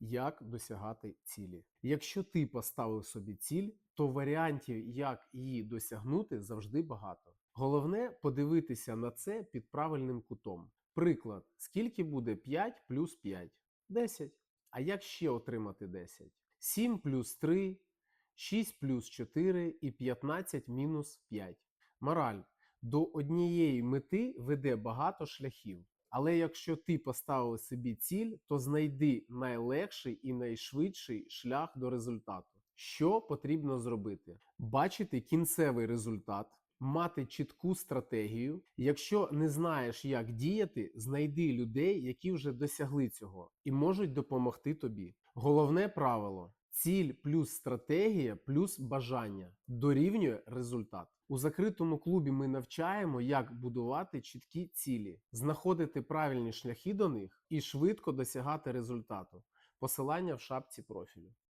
як досягати цілі. Якщо ти поставив собі ціль, то варіантів, як її досягнути, завжди багато. Головне подивитися на це під правильним кутом. Приклад, скільки буде 5 плюс 5? 10. А як ще отримати 10? 7 плюс 3, 6 плюс 4 і 15 мінус 5. Мораль. До однієї мети веде багато шляхів. Але якщо ти поставив собі ціль, то знайди найлегший і найшвидший шлях до результату. Що потрібно зробити? Бачити кінцевий результат, мати чітку стратегію. Якщо не знаєш, як діяти, знайди людей, які вже досягли цього і можуть допомогти тобі. Головне правило: ціль плюс стратегія плюс бажання дорівнює результат. У закритому клубі ми навчаємо, як будувати чіткі цілі, знаходити правильні шляхи до них і швидко досягати результату. Посилання в шапці профілю.